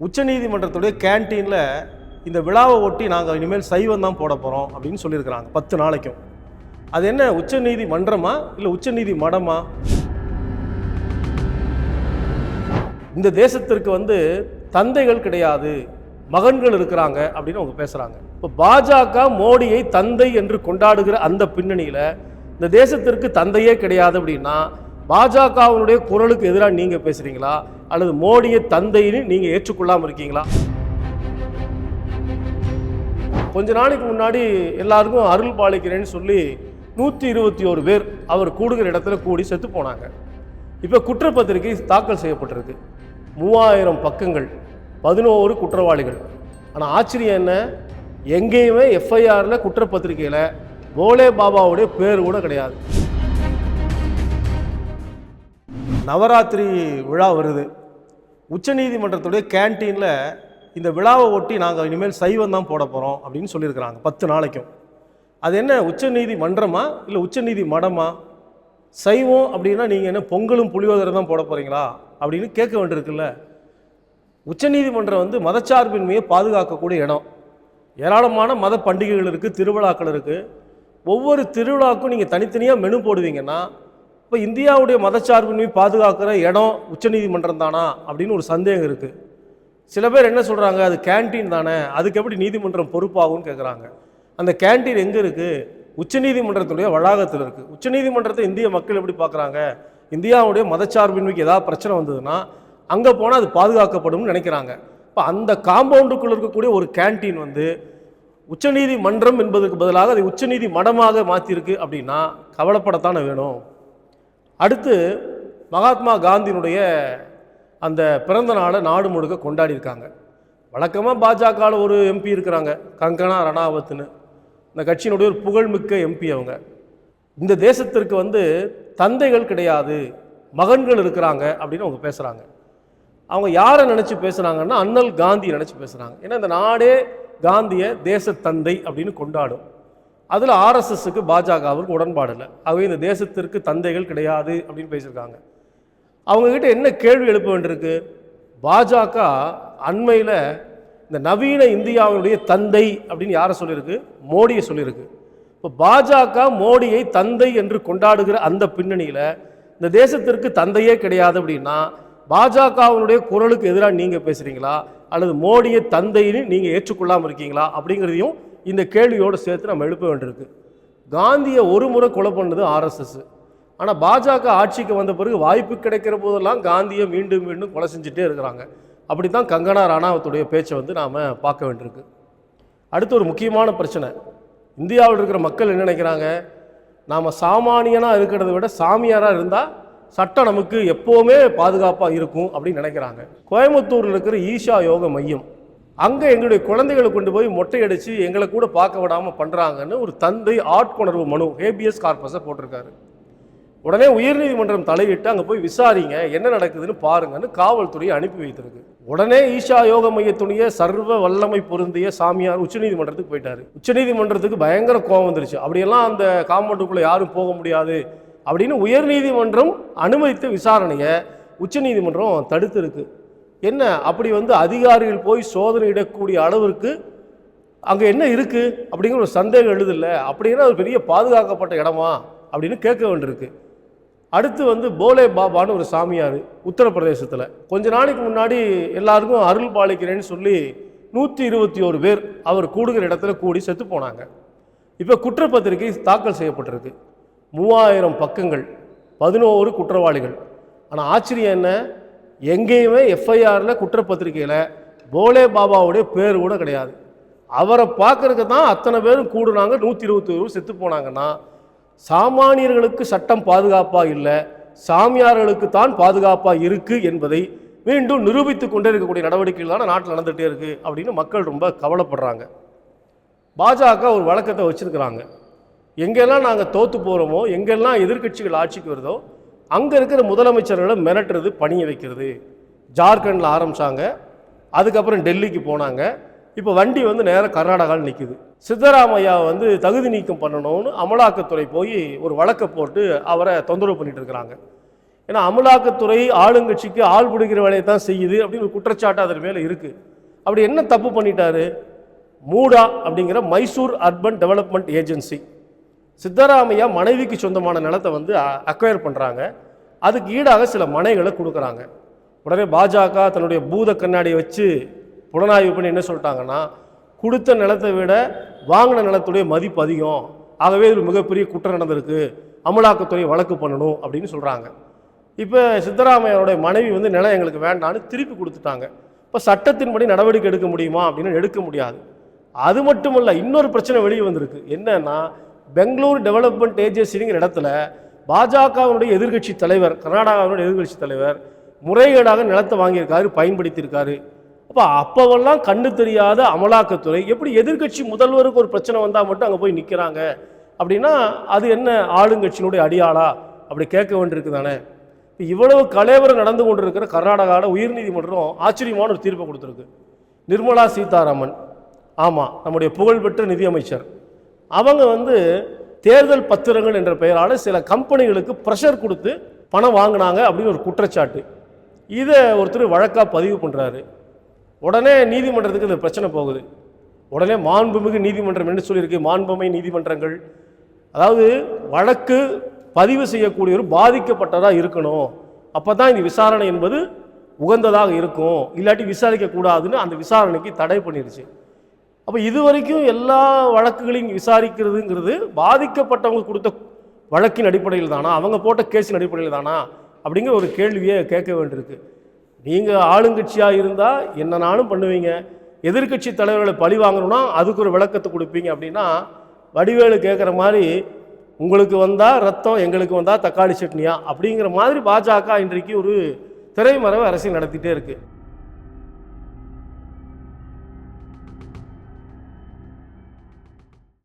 உச்சநீதிமன்றத்துடைய கேன்டீனில் இந்த விழாவை ஒட்டி நாங்கள் இனிமேல் சைவம் தான் போட போகிறோம் அப்படின்னு சொல்லியிருக்கிறாங்க. பத்து நாளைக்கும். அது என்ன உச்சநீதி மன்றமா இல்லை உச்சநீதி மடமா இந்த தேசத்திற்கு வந்து தந்தைகள் கிடையாது மகன்கள் இருக்கிறாங்க அப்படின்னு அவங்க பேசுகிறாங்க இப்போ பாஜக மோடியை தந்தை என்று கொண்டாடுகிற அந்த பின்னணியில் இந்த தேசத்திற்கு தந்தையே கிடையாது அப்படின்னா பாஜகவினுடைய குரலுக்கு எதிராக நீங்கள் பேசுகிறீங்களா அல்லது மோடியை தந்தைன்னு நீங்கள் ஏற்றுக்கொள்ளாமல் இருக்கீங்களா? கொஞ்ச நாளைக்கு முன்னாடி எல்லாருக்கும் அருள் பாலிக்கிறேன்னு சொல்லி நூற்றி இருபத்தி ஒரு பேர் அவர் கூடுகிற இடத்துல கூடி செத்து போனாங்க. இப்போ குற்றப்பத்திரிகை தாக்கல் செய்யப்பட்டிருக்கு. மூவாயிரம் பக்கங்கள் பதினோரு குற்றவாளிகள். ஆனால் ஆச்சரியம் என்ன? எங்கேயுமே எஃப்ஐஆரில் குற்றப்பத்திரிகையில் போலே பாபாவுடைய பேர் கூட கிடையாது. நவராத்திரி விழா வருது. உச்சநீதிமன்றத்துடைய கேன்டீனில் இந்த விழாவை ஒட்டி நாங்கள் இனிமேல் சைவம் தான் போட போகிறோம் அப்படின்னு சொல்லியிருக்கிறாங்க பத்து நாளைக்கும். அது என்ன உச்சநீதி மன்றமா இல்லை உச்சநீதி மடமா சைவம் அப்படின்னா நீங்கள் என்ன பொங்கலும் புளியோதரை தான் போட போகிறீங்களா அப்படின்னு கேட்க வேண்டியிருக்குல்ல. உச்சநீதிமன்றம் வந்து மதச்சார்பின்மையை பாதுகாக்கக்கூடிய இடம். ஏராளமான மத பண்டிகைகள் இருக்குது திருவிழாக்கள் இருக்குது ஒவ்வொரு திருவிழாவுக்கும் நீங்கள் தனித்தனியாக மெனு போடுவீங்கன்னா இப்போ இந்தியாவுடைய மதச்சார்பின்மை பாதுகாக்கிற இடம் உச்சநீதிமன்றம் தானா அப்படின்னு ஒரு சந்தேகம் இருக்குது சில பேர் என்ன சொல்கிறாங்க அது கேண்டீன் தானே அதுக்கு எப்படி நீதிமன்றம் பொறுப்பாகும்னு கேட்குறாங்க அந்த கேண்டீன் எங்கே இருக்குது உச்சநீதிமன்றத்துடைய வளாகத்தில் இருக்குது உச்சநீதிமன்றத்தை இந்திய மக்கள் எப்படி பார்க்குறாங்க இந்தியாவுடைய மதச்சார்பின்மைக்கு ஏதாவது பிரச்சனை வந்ததுன்னா அங்கே போனால் அது பாதுகாக்கப்படும்னு நினைக்கிறாங்க. இப்போ அந்த காம்பவுண்டுக்குள்ளே இருக்கக்கூடிய ஒரு கேண்டீன் வந்து உச்சநீதிமன்றம் என்பதற்கு பதிலாக அதை உச்சநீதி மடமாக மாற்றிருக்கு அப்படின்னா கவலைப்படத்தானே வேணும்? அடுத்து மகாத்மா காந்தியினுடைய அந்த பிறந்த நாளை நாடு முழுக்க கொண்டாடியிருக்காங்க வழக்கமாக பாஜகவில் ஒரு எம்பி இருக்கிறாங்க கங்கனா ரணாவத்னு. இந்த கட்சியினுடைய ஒரு புகழ்மிக்க எம்பி அவங்க. இந்த தேசத்திற்கு வந்து தந்தைகள் கிடையாது மகன்கள் இருக்கிறாங்க அப்படின்னு அவங்க பேசுகிறாங்க அவங்க யாரை நினச்சி பேசுகிறாங்கன்னா அண்ணல் காந்தி நினச்சி பேசுகிறாங்க ஏன்னா இந்த நாடே காந்தியை தேச தந்தை அப்படின்னு கொண்டாடும். அதில் ஆர்எஸ்எஸ்க்கு பாஜகவுக்கு உடன்பாடு இல்லை. ஆகவே இந்த தேசத்திற்கு தந்தைகள் கிடையாது அப்படின்னு பேசியிருக்காங்க. அவங்கக்கிட்ட என்ன கேள்வி எழுப்ப வேண்டியிருக்கு? பாஜக அண்மையில் இந்த நவீன இந்தியாவினுடைய தந்தை அப்படின்னு யாரை சொல்லியிருக்கு? மோடியை சொல்லியிருக்கு. இப்போ பாஜக மோடியை தந்தை என்று கொண்டாடுகிற அந்த பின்னணியில் இந்த தேசத்திற்கு தந்தையே கிடையாது அப்படின்னா பாஜகவினுடைய குரலுக்கு எதிராக நீங்கள் பேசுகிறீங்களா அல்லது மோடியை தந்தைன்னு நீங்கள் ஏற்றுக்கொள்ளாமல் இருக்கீங்களா? அப்படிங்கிறதையும் இந்த கேள்வியோடு சேர்த்து நம்ம எழுப்ப வேண்டியிருக்கு. காந்தியை ஒரு முறை கொலை பண்ணது ஆர்எஸ்எஸ். ஆனால் பாஜக ஆட்சிக்கு வந்த பிறகு வாய்ப்பு கிடைக்கிற போதெல்லாம் காந்தியை மீண்டும் மீண்டும் கொலை செஞ்சுட்டே இருக்கிறாங்க. அப்படி தான் கங்கனா ராணாவத்துடைய பேச்சை வந்து நாம் பார்க்க வேண்டியிருக்கு. அடுத்து ஒரு முக்கியமான பிரச்சனை. இந்தியாவில் இருக்கிற மக்கள் என்ன நினைக்கிறாங்க? நாம் சாமானியனாக இருக்கிறத விட சாமியாராக இருந்தால் சட்டம் நமக்கு எப்போவுமே பாதுகாப்பாக இருக்கும் அப்படின்னு நினைக்கிறாங்க. கோயம்புத்தூரில் இருக்கிற ஈஷா யோக மையம். அங்கே எங்களுடைய குழந்தைகளை கொண்டு போய் மொட்டை அடித்து எங்களை கூட பார்க்க விடாமல் பண்ணுறாங்கன்னு ஒரு தந்தை ஆட்கொணர்வு மனு ஹேபிஎஸ் கார்பஸை போட்டிருக்காரு. உடனே உயர்நீதிமன்றம் தலையிட்டு அங்கே போய் விசாரிங்க என்ன நடக்குதுன்னு பாருங்கன்னு காவல்துறையை அனுப்பி வைத்திருக்கு. உடனே ஈஷா யோக மையத்துடைய சர்வ வல்லமை பொருந்திய சாமியார் உச்சநீதிமன்றத்துக்கு போயிட்டாரு. உச்சநீதிமன்றத்துக்கு பயங்கர கோபம் வந்துருச்சு. அப்படியெல்லாம் அந்த காம்பவுண்டுக்குள்ளே யாரும் போக முடியாது அப்படின்னு உயர்நீதிமன்றம் அனுமதித்த விசாரணையை உச்சநீதிமன்றம் தடுத்திருக்கு. என்ன? அப்படி வந்து அதிகாரிகள் போய் சோதனையிடக்கூடிய அளவிற்கு அங்கே என்ன இருக்குது அப்படிங்கிற ஒரு சந்தேகம் எழுதில்ல அப்படின்னா அது பெரிய பாதுகாக்கப்பட்ட இடமா? அப்படின்னு கேட்க வேண்டியிருக்கு. அடுத்து வந்து போலே பாபான்னு ஒரு சாமியார் உத்தரப்பிரதேசத்தில். கொஞ்ச நாளைக்கு முன்னாடி எல்லாருக்கும் அருள் பாலிக்கிறேன்னு சொல்லி நூற்றி இருபத்தி ஒரு பேர் அவர் கூடுகிற இடத்துல கூடி செத்து போனாங்க. இப்போ குற்றப்பத்திரிகை தாக்கல் செய்யப்பட்டிருக்கு. மூவாயிரம் பக்கங்கள் பதினோரு குற்றவாளிகள். ஆனால் ஆச்சரியம் என்ன? எங்கேயுமே எஃப்ஐஆரில் குற்றப்பத்திரிகையில் போலே பாபாவுடைய பேர் கூட கிடையாது. அவரை பார்க்கறதுக்கு தான் அத்தனை பேரும் கூடுனாங்க நூற்றி இருபத்தி ஒரு செத்து போனாங்கன்னா சாமானியர்களுக்கு சட்டம் பாதுகாப்பாக இல்லை சாமியார்களுக்கு தான் பாதுகாப்பாக இருக்குது என்பதை மீண்டும் நிரூபித்து கொண்டே இருக்கக்கூடிய நடவடிக்கைகள் தான் நாட்டில் நடந்துகிட்டே இருக்குது அப்படின்னு மக்கள் ரொம்ப கவலைப்படுறாங்க. பாஜக ஒரு வழக்கத்தை வச்சுருக்கிறாங்க. எங்கெல்லாம் நாங்கள் தோற்று போகிறோமோ எங்கெல்லாம் எதிர்க்கட்சிகள் ஆட்சிக்கு வருதோ அங்கே இருக்கிற முதலமைச்சர்களை மிரட்டுறது பணிய வைக்கிறது. ஜார்க்கண்டில் ஆரம்பித்தாங்க அதுக்கப்புறம் டெல்லிக்கு போனாங்க. இப்போ வண்டி வந்து நேராக கர்நாடகாவில் நிற்குது சித்தராமையா வந்து தகுதி நீக்கம் பண்ணணும்னு அமலாக்கத்துறை போய் ஒரு வழக்கை போட்டு அவரை தொந்தரவு பண்ணிட்டு இருக்கிறாங்க. ஏன்னா அமலாக்கத்துறை ஆளுங்கட்சிக்கு ஆள் பிடிக்கிற வேலையை தான் செய்யுது அப்படின்னு ஒரு குற்றச்சாட்டு அதன் மேலே இருக்குது அப்படி என்ன தப்பு பண்ணிட்டாரு? மூடா அப்படிங்கிற Mysore urban development agency. Siddaramaiah மனைவிக்கு சொந்தமான நிலத்தை வந்து அக்வயர் பண்ணுறாங்க அதுக்கு ஈடாக சில மனைகளை கொடுக்குறாங்க. உடனே பாஜக தன்னுடைய பூத கண்ணாடியை வச்சு புலனாய்வு பண்ணி என்ன சொல்லிட்டாங்கன்னா கொடுத்த நிலத்தை விட வாங்கின நிலத்துடைய மதிப்பு அதிகம். ஆகவே இது மிகப்பெரிய குற்றம் நடந்திருக்கு. அமலாக்கத்துறை வழக்கு பண்ணணும் அப்படின்னு சொல்கிறாங்க இப்போ சித்தராமையனுடைய மனைவி வந்து நிலம் எங்களுக்கு வேண்டான்னு திருப்பி கொடுத்துட்டாங்க. இப்போ சட்டத்தின்படி நடவடிக்கை எடுக்க முடியுமா அப்படின்னு எடுக்க முடியாது. அது மட்டுமல்ல இன்னொரு பிரச்சனை வெளியே வந்திருக்கு. என்னன்னா பெங்களூர் டெவலப்மெண்ட் ஏஜென்சிங்கிற இடத்துல பாஜகவினுடைய எதிர்க்கட்சி தலைவர் கர்நாடகாவினுடைய எதிர்க்கட்சி தலைவர் முறைகேடாக நிலத்தை வாங்கியிருக்காரு பயன்படுத்தியிருக்காரு. அப்போ அப்போவெல்லாம் கண்ணு தெரியாத அமலாக்கத்துறை எப்படி எதிர்க்கட்சி முதல்வருக்கு ஒரு பிரச்சனை வந்தால் மட்டும் அங்கே போய் நிற்கிறாங்க அப்படின்னா அது என்ன ஆளுங்கட்சியினுடைய அடியாளா? அப்படி கேட்க வேண்டியிருக்கு தானே. இப்போ இவ்வளவு கலேவரம் நடந்து கொண்டிருக்கிற கர்நாடகாவில் உயர்நீதிமன்றம் ஆச்சரியமான ஒரு தீர்ப்பை கொடுத்துருக்கு. நிர்மலா சீதாராமன். ஆமாம் நம்முடைய புகழ்பெற்ற நிதியமைச்சர். அவங்க வந்து தேர்தல் பத்திரங்கள் என்ற பெயரால் சில கம்பெனிகளுக்கு ப்ரெஷர் கொடுத்து பணம் வாங்கினாங்க அப்படின்னு ஒரு குற்றச்சாட்டு. இதை ஒருத்தர் வழக்காக பதிவு பண்ணுறாரு உடனே நீதிமன்றத்துக்கு இந்த பிரச்சனை போகுது. உடனே மாண்புமிகு நீதிமன்றம் என்ன சொல்லியிருக்கு? மாண்புமை நீதிமன்றங்கள். அதாவது வழக்கு பதிவு செய்யக்கூடியவர் பாதிக்கப்பட்டதாக இருக்கணும். அப்போ தான் இந்த விசாரணை என்பது உகந்ததாக இருக்கும். இல்லாட்டி விசாரிக்கக்கூடாதுன்னு அந்த விசாரணைக்கு தடை பண்ணிருச்சு. அப்போ இது வரைக்கும் எல்லா வழக்குகளையும் விசாரிக்கிறதுங்கிறது பாதிக்கப்பட்டவங்க கொடுத்த வழக்கின் அடிப்படையில் தானா? அவங்க போட்ட கேஸின் அடிப்படையில் தானா? அப்படிங்கிற ஒரு கேள்வியை கேட்க வேண்டியிருக்கு. நீங்கள் ஆளுங்கட்சியாக இருந்தால் என்னன்னாலும் பண்ணுவீங்க? எதிர்க்கட்சி தலைவர்களை பழி வாங்கணும்னா அதுக்கு ஒரு விளக்கத்தை கொடுப்பீங்க அப்படின்னா வடிவேலு கேட்குற மாதிரி உங்களுக்கு வந்தால் ரத்தம் எங்களுக்கு வந்தால் தக்காளி சட்னியா? அப்படிங்கிற மாதிரி பாஜக இன்றைக்கு ஒரு திரைமறைவு அரசியல் நடத்திட்டே இருக்குது